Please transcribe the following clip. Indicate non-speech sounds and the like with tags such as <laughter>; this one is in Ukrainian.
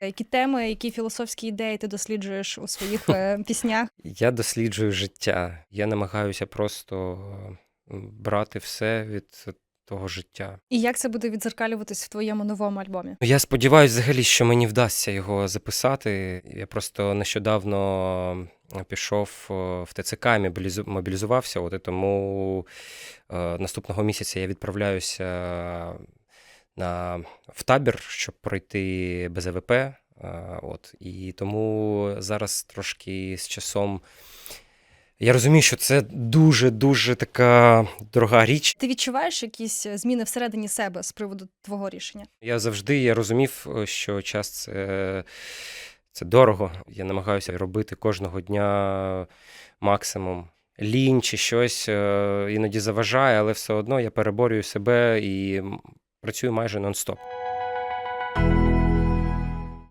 Які теми, які філософські ідеї ти досліджуєш у своїх е, <laughs> піснях? Я досліджую життя. Я намагаюся просто брати все від того життя. І як це буде відзеркалюватись в твоєму новому альбомі? Я сподіваюся, взагалі, що мені вдасться його записати. Я просто нещодавно пішов в ТЦК, мобілізувався. От і тому е, наступного місяця я відправляюся на, в табір, щоб пройти БЗВП. Е, От, і тому зараз трошки з часом. Я розумію, що це дуже-дуже така дорога річ. Ти відчуваєш якісь зміни всередині себе з приводу твого рішення? Я завжди я розумів, е, що час це, це дорого. Я намагаюся робити кожного дня максимум. Лінь чи щось е, іноді заважає, але все одно я переборюю себе і працюю майже нон-стоп.